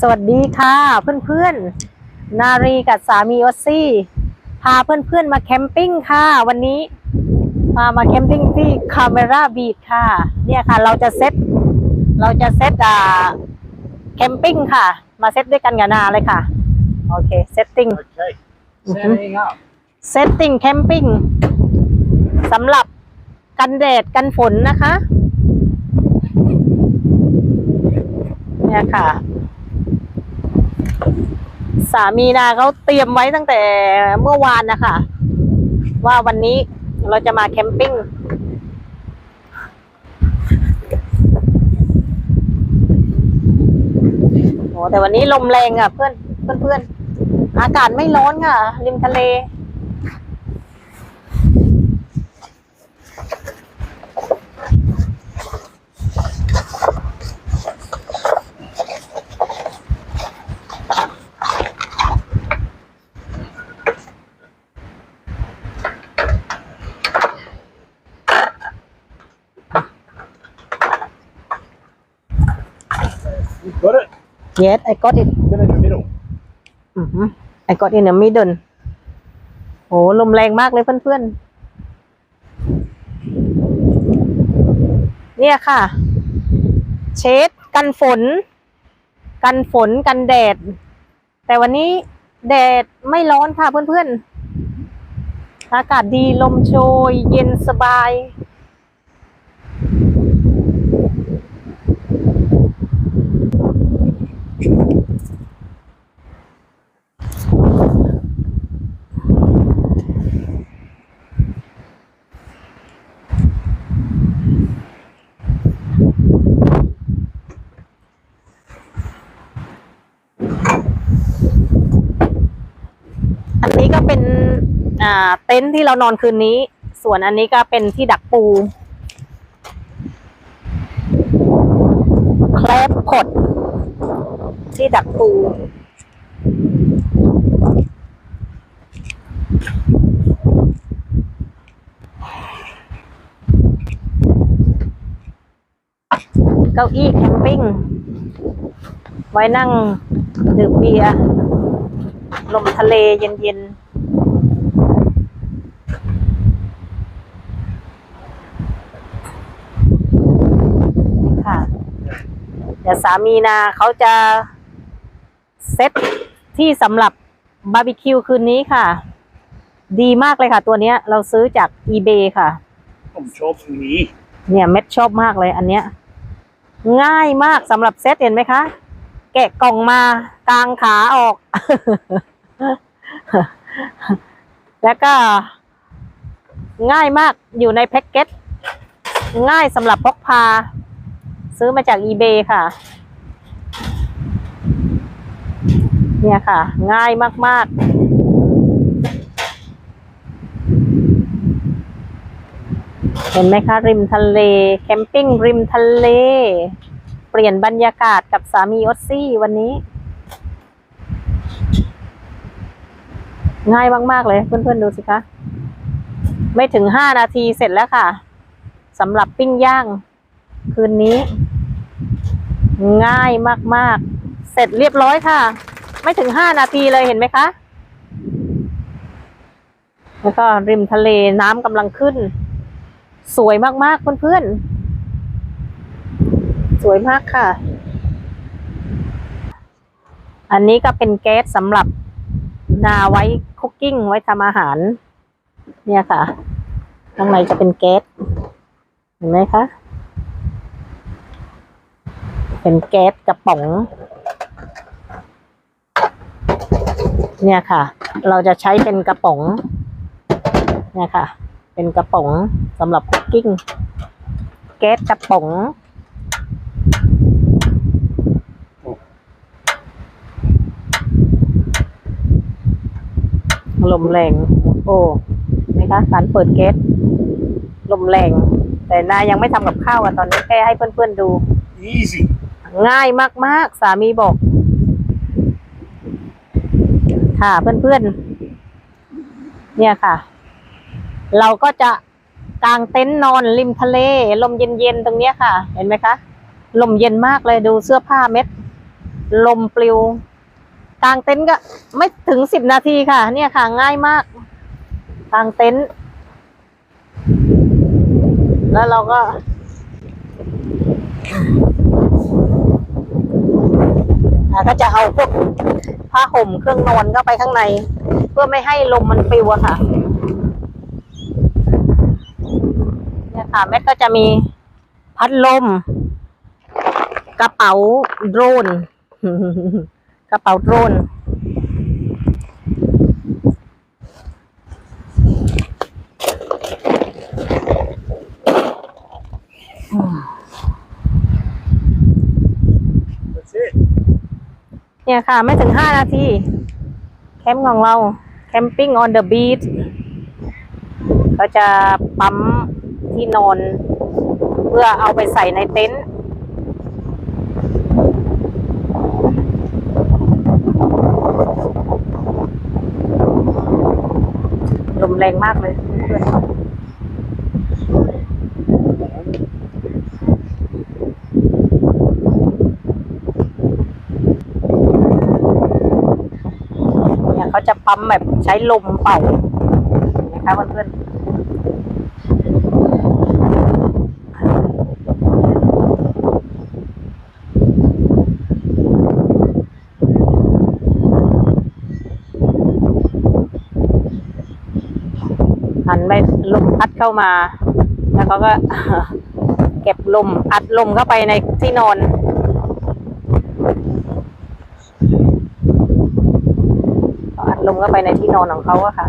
สวัสดีค่ะเพื่อนๆ นารีกับสามีออสซี่ พาเพื่อนๆมาแคมปิ้งค่ะ วันนี้พามาแคมปิ้งที่คาเมราบีดค่ะ เนี่ยค่ะเราจะเซตเราจะเซตอ่าแคมปิ้งค่ะ มาเซตด้วยกันกับนาเลยค่ะ โอเคเซตติ้ง Okay. Mhm. Setting up. เซตติ้งแคมปิ้งสำหรับกันแดดกันฝนนะคะ เนี่ยค่ะ สามีนาเขาเตรียมไว้ตั้งแต่เมื่อวานนะคะ ว่าวันนี้เราจะมาแคมปิ้งโอ้แต่วันนี้ลมแรงอะเพื่อนเพื่อนเพื่อนอากาศไม่ร้อนค่ะ ริมทะเล You got it. Yes I got it Get in the middle. อือหือ I got in the middle โอ้ลมแรงมากเลยเพื่อนๆ เนี่ยค่ะ เชดกันฝน กันฝนกันแดด แต่วันนี้แดดไม่ร้อนค่ะเพื่อนๆ อากาศดีลมโชย เย็นสบาย อันนี้ก็เป็น อ่า เต็นท์ที่เรานอนคืนนี้ ส่วนอันนี้ก็เป็นที่ดักปูแคลบขด ที่ดักปูเก้าอี้แคมปิ้ง ไว้นั่งดื่มเบียร์ลมทะเลเย็นๆ ค่ะ เดี๋ยวสามีนาเขาจะเซตที่สำหรับบาร์บีคิวคืนนี้ค่ะ ดีมากเลยค่ะ ตัวเนี้ย เราซื้อจาก eBay ค่ะ ผมชอบตรงนี้ เนี่ยเม็ดชอบมากเลยอันเนี้ย ง่ายมากสำหรับเซตเห็นไหมคะ แกะกล่องมากางขาออก แล้วก็ง่ายมากอยู่ในแพ็กเกจง่ายสำหรับพกพา ซื้อมาจาก eBay ค่ะ เนี่ยค่ะ ง่ายมาก ๆเห็นไหมคะ ริมทะเล แคมปิ้งริมทะเล เปลี่ยนบรรยากาศกับสามีออสซี่วันนี้ ง่ายมาก ๆ เลยเพื่อน ๆ ดูสิคะ ไม่ถึงห้านาทีเสร็จแล้วค่ะสำหรับปิ้งย่าง คืนนี้ ง่ายมาก ๆ เสร็จเรียบร้อยค่ะ ไม่ถึงห้านาทีเลยเห็นไหมคะ แล้วก็ริมทะเลน้ำกำลังขึ้น สวยมาก ๆ เพื่อนๆ สวยมากค่ะ อันนี้ก็เป็นแก๊สสำหรับนาไว้คุกกิ้งไว้ทำอาหาร เนี่ยค่ะ ข้างในจะเป็นแก๊สเห็นไหมคะ เป็นแก๊สกระป๋อง เนี่ยค่ะ เราจะใช้เป็นกระป๋อง เนี่ยค่ะ เป็นกระป๋องสำหรับคุกกิ้ง แก๊สกระป๋องลมแรง โอ้นะคะการเปิดแก๊สลมแรง แต่นายยังไม่ทำกับข้าวอะตอนนี้แค่ให้เพื่อนๆดู easy ง่ายมากๆ สามีบอก ค่ะเพื่อนๆ เนี่ยค่ะ เราก็จะกางเต็นท์นอนริมทะเล ลมเย็นๆ ตรงเนี้ยค่ะ เห็นไหมคะ ลมเย็นมากเลยดูเสื้อผ้าเม็ด ลมปลิวกางเต็นท์ก็ไม่ถึงสิบนาทีค่ะ เนี่ยค่ะ ง่ายมากกางเต็นท์แล้วเราก็ะก็จะเอาพวกผ้าห่มเครื่องนอนเข้าไปข้างใน เพื่อไม่ให้ลมมันปลิวค่ะเนี่ยค่ะแม่ก็จะมีพัดลม กระเป๋าโดรน กระเป๋าโดรน เนี่ยค่ะ ไม่ถึงห้านาที แคมป์ของเรา แคมปิ้ง on the beach ก็จะปั๊มที่นอน เพื่อเอาไปใส่ในเต็นท์ลมแรงมากเลยเพื่อนเนี่ยเขาจะ ปั๊มแบบใช้ลมเป่าเห็นไหมคะเพื่อนๆหันไปลมพัดเข้ามา แล้วเขาก็เก็บลมอัดลมเข้าไปในที่นอน อัดลม เข้าไปในที่นอนของเขาอะค่ะ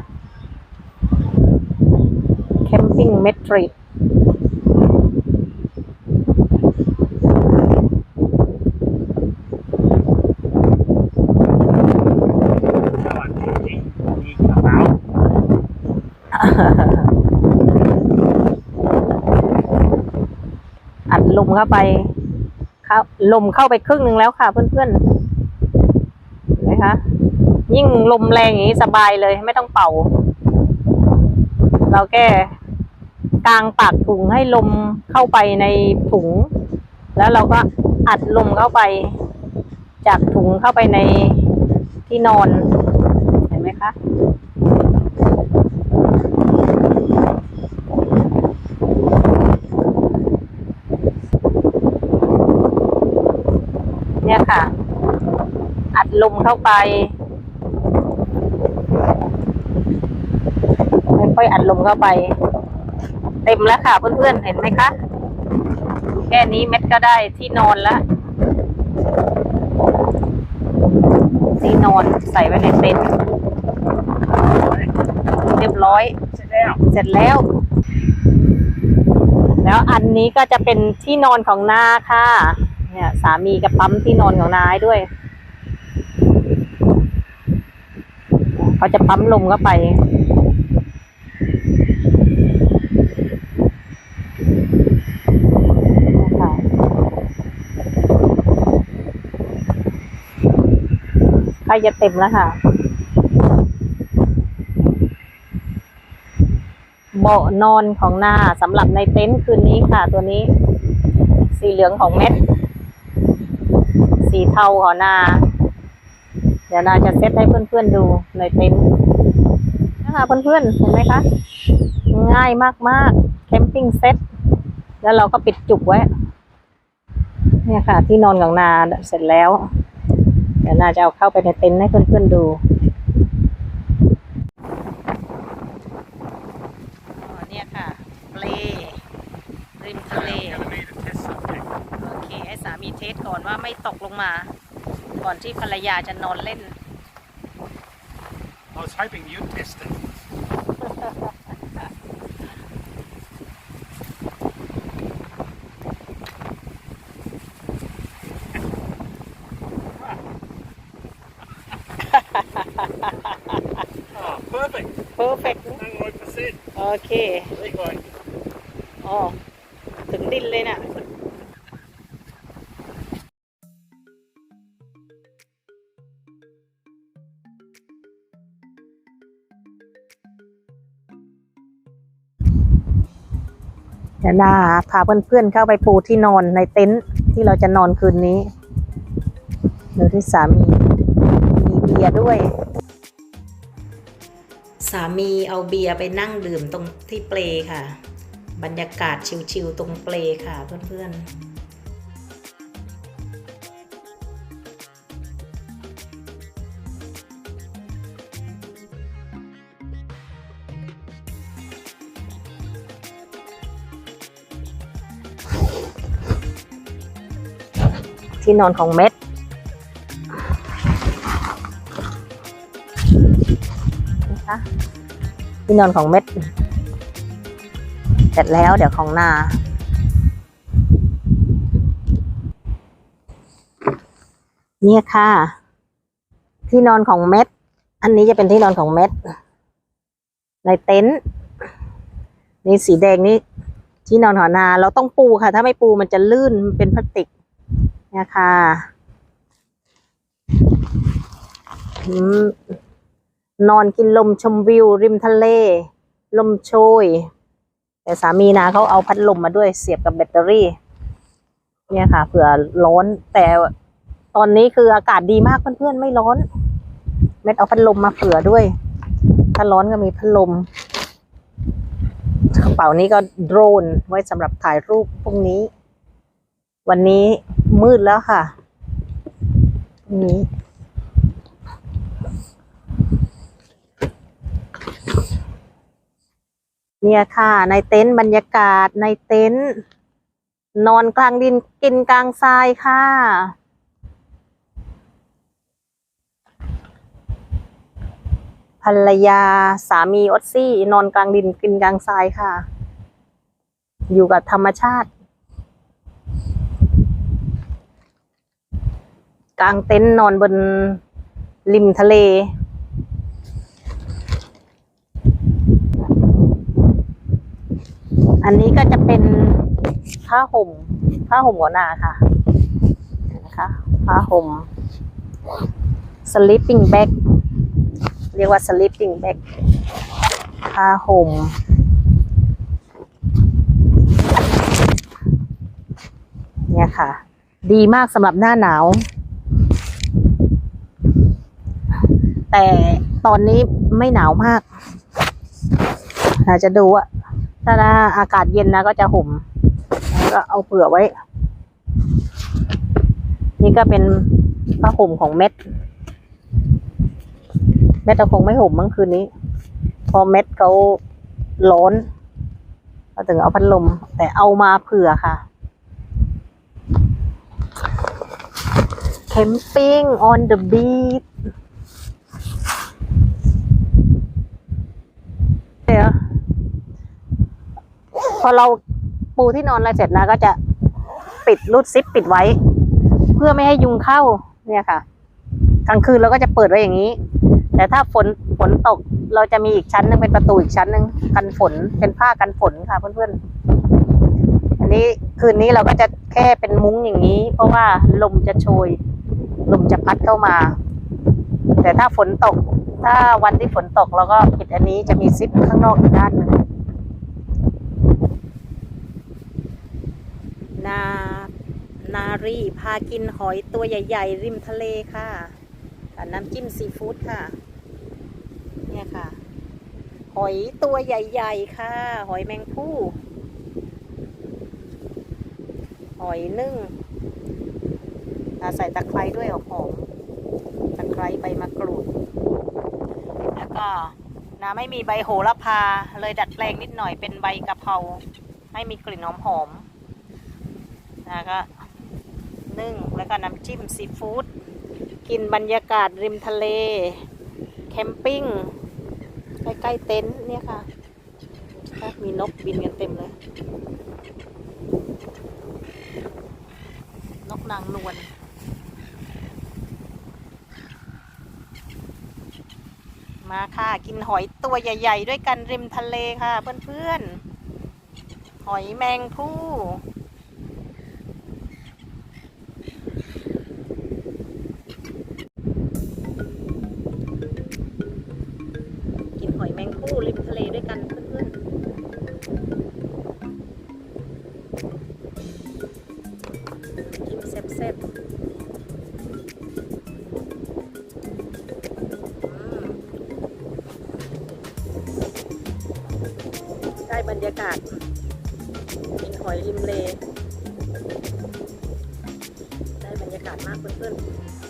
แคมปิ้งเมทริดสวัสดีจริงมีกอัดลมเข้าไปเข้าลมเข้าไปครึ่งหนึ่งแล้วค่ะเพื่อนๆ นไหมคะ ยิ่งลมแรงอย่างนี้สบายเลยไม่ต้องเป่า เราแก้กางปากถุงให้ลมเข้าไปในถุง แล้วเราก็อัดลมเข้าไป จากถุงเข้าไปในที่นอน เห็นไหมคะ เนี่ยค่ะ อัด ลมเข้าไปค่อยๆอัดลมเข้าไป เต็มแล้วค่ะเพื่อนๆเห็นไหมคะแค่นี้เม็ดก็ได้ที่นอนแล้วที่นอนใส่ไว้ในเต็นท์เรียบร้อย เสร็จแล้ว เสร็จแล้ว แล้วอันนี้ก็จะเป็นที่นอนของนาค่ะ เนี่ย สามีกับปั๊มที่นอนของนาให้ด้วย เขาจะปั๊มลมเข้าไปใกล้จะเต็มแล้วค่ะ เบาะนอนของนาสำหรับในเต็นท์คืนนี้ค่ะ ตัวนี้ สีเหลืองของเม็ด สีเทาของนา เดี๋ยวนาจะเซตให้เพื่อนๆดูในเต็นท์นะคะเพื่อนๆเห็นไหมคะ ง่ายมากๆแคมปิ้งเซตแล้วเราก็ปิดจุกไว้ เนี่ยค่ะ ที่นอนของนาเสร็จแล้ว เดี๋ยวนาจะเอาเข้าไปในเต็นท์ให้เพื่อนๆดูอ๋อเนี่ยค่ะเปลริมทะเล I'm gonna need to test something โอเค ให้สามีเทสก่อนว่าไม่ตกลงมา ก่อนที่ภรรยาจะนอนเล่น I was hoping you'd test it oh perfect perfect นั่งร้อยเปอร์เซ็นต์โอเคเรียกว่าอ๋อถึงดินเลยน่ะเดี๋ยวนาพาเพื่อนๆเข้าไปปูที่นอนในเต็นท์ที่เราจะนอนคืนนี้ดูที่สามีมีเบียร์ด้วย สามีเอาเบียร์ไปนั่งดื่มตรงที่เปลค่ะ บรรยากาศชิลๆตรงเปลค่ะเพื่อนๆ ที่นอนของเม็ด นะคะที่นอนของเม็ด เสร็จแล้วเดี๋ยวของนาเนี่ยค่ะ ที่นอนของเม็ด อันนี้จะเป็นที่นอนของเม็ด ในเต็นท์นี่สีแดงนี่ที่นอนหอนา เราต้องปูค่ะ ถ้าไม่ปูมันจะลื่นมันเป็นพลาสติก เนี่ยค่ะอนอนกินลมชมวิว ริมทะเล ลมโชย แต่สามีนะเขาเอาพัดลมมาด้วยเสียบกับแบตเตอรี่ เนี่ยค่ะเผื่อร้อน แต่ตอนนี้คืออากาศดีมากเพื่อนๆไม่ร้อน เม็ดเอาพัดลมมาเผื่อด้วย ถ้าร้อนก็มีพัดลมกระเป๋านี้ก็โดรนไว้สำหรับถ่ายรูปพวกนี้ วันนี้มืดแล้วค่ะนี้ เนี่ยค่ะในเต็นท์บรรยากาศในเต็นท์นอนกลางดินกินกลางทรายค่ะภรรยาสามีออซี่นอนกลางดินกินกลางทรายค่ะ อยู่กับธรรมชาติ กลางเต็นท์นอนบนริมทะเล อันนี้ก็จะเป็นผ้าห่มผ้าห่มหัวหนาค่ะนะคะผ้าห่ม sleeping bag เรียกว่า sleeping bag ผ้าห่มเนี่ยค่ะ ดีมากสำหรับหน้าหนาว แต่ตอนนี้ไม่หนาวมากอาจจะดูอะถ้าอากาศเย็นนะก็จะห่มแล้วก็เอาเผื่อไว้ นี่ก็เป็นผ้าห่มของเม็ด เม็ดเราคงไม่ห่มเมื่อคืนนี้ พอเม็ดเขาร้อนเราถึงเอาพัดลม แต่เอามาเผื่อค่ะ camping on the beach เดี๋ยวพอเราปูที่นอนอะไรเสร็จนะ ก็จะปิดรูดซิปปิดไว้ เพื่อไม่ให้ยุงเข้าเนี่ยค่ะ กลางคืนเราก็จะเปิดไว้อย่างนี้ แต่ถ้าฝนฝนตกเราจะมีอีกชั้นหนึงเป็นประตูอีกชั้นหนึ่งกันฝนเป็นผ้ากันฝนค่ะเพื่อนๆอันนี้คืนนี้เราก็จะแค่เป็นมุ้งอย่างนี้ เพราะว่าลมจะโชยลมจะพัดเข้ามา แต่ถ้าฝนตก ถ้าวันที่ฝนตกเราก็ปิดอันนี้จะมีซิปข้างนอกอีกด้านหนึ่งนานารีพากินหอยตัวใหญ่ ๆ ริมทะเลค่ะกับน้ำจิ้มซีฟู้ดค่ะ เนี่ยค่ะ หอยตัวใหญ่ ๆ ค่ะ หอยแมงผู้ หอยนึ่งใส่ตะไคร้ด้วยหอมตะไคร้ใบมะกรูด แล้วก็นะไม่มีใบโหระพา เลยดัดแปลงนิดหน่อยเป็นใบกะเพราให้มีกลิ่นหอมๆนะก็นึ่งแล้วก็น้ำจิ้มซีฟู้ดกินบรรยากาศริมทะเล แคมปิ้งใกล้ๆเต็นท์เนี่ยค่ะมีนกบินกันเต็มเลย นกนางนวล มาค่ะ กินหอยตัวใหญ่ ๆ ด้วยกันริมทะเลค่ะ เพื่อนๆ หอยแมงผู้ มากเพื่อนๆ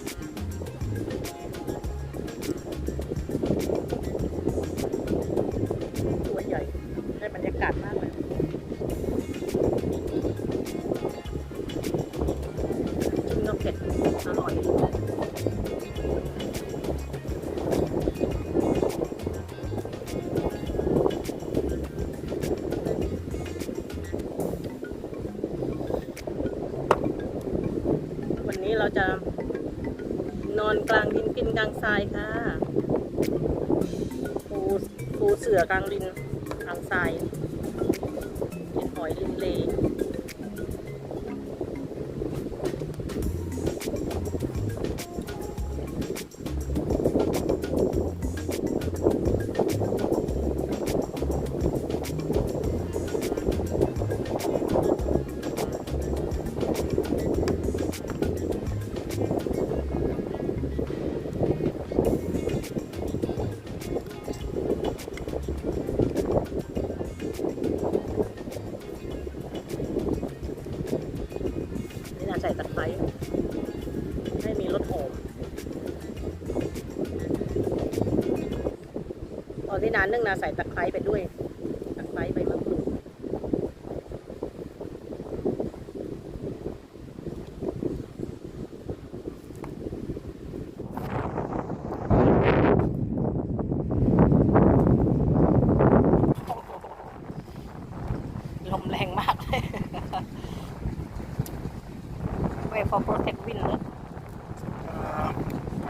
เสือกลางรินทางทรายเป็นหอยริมเล ตะไคร้ให้มีรสหอมตอนที่นานนึ่งนาใส่ตะไคร้ไปด้วย ตะไคร้ใบมะกรูดลมแรงมากเลย ไว้ for protect wind เลย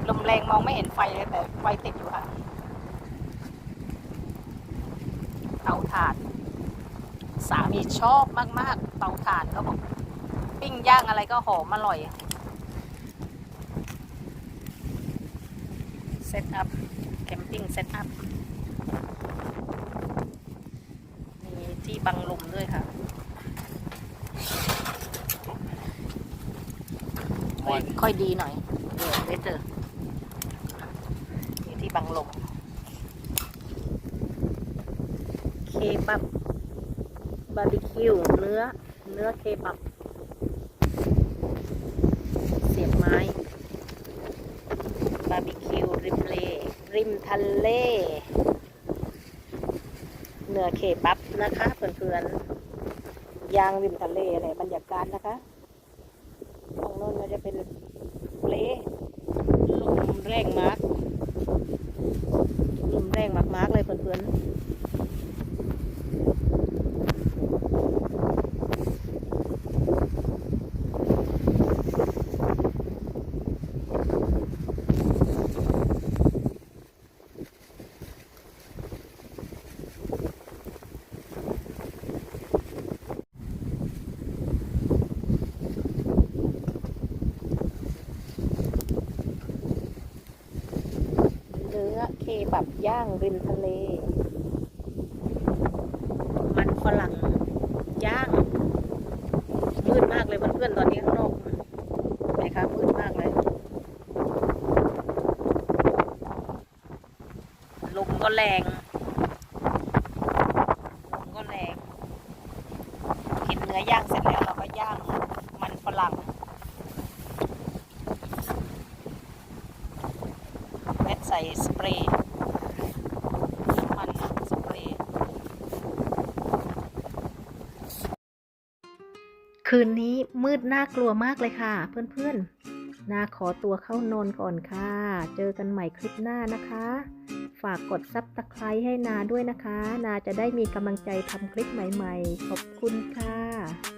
ลมแรงมองไม่เห็นไฟเลยแต่ไฟติดอยู่ค่ะ เตา ถ่าน สามีชอบมาก ๆ เตาถ่านเขาบอกปิ้งย่างอะไรก็หอมอร่อยเซตอัพแคมปิ้งเซตอัพมีที่บังลมด้วยค่ะค่อยค่อยดีหน่อยเดี๋ยวได้เจอมีที่บังลม เคบับบาร์บีคิว เนื้อ เนื้ อเคบับ เสียบไม้ บาร์บีคิว ริมเลริมทะเล เนื้อเคบับนะคะเพื่อนๆยางริมทะเลอะไรบรรยากาศนะคะตรงโน้นมันจะเป็นเลลมแรงมากลมแรงมากๆเลยเพื่อนๆ บับย่างริมทะเล มันฝรั่งย่างมืดมากเลยเพื่อนๆตอนนี้ข้างนอกไหนคะมืดมากเลยลมก็แรงลมก็แรงกินเนื้อย่างเสร็จแล้วเราก็ย่างมันฝรั่งเม็ดใส่สเปรย์ มืดน่ากลัวมากเลยค่ะ เพื่อนๆนาขอตัวเข้านอนก่อนค่ะ เจอกันใหม่คลิปหน้านะคะ ฝากกดซับตะไคร้ให้นาด้วยนะคะ นาจะได้มีกำลังใจทำคลิปใหม่ ๆ ขอบคุณค่ะ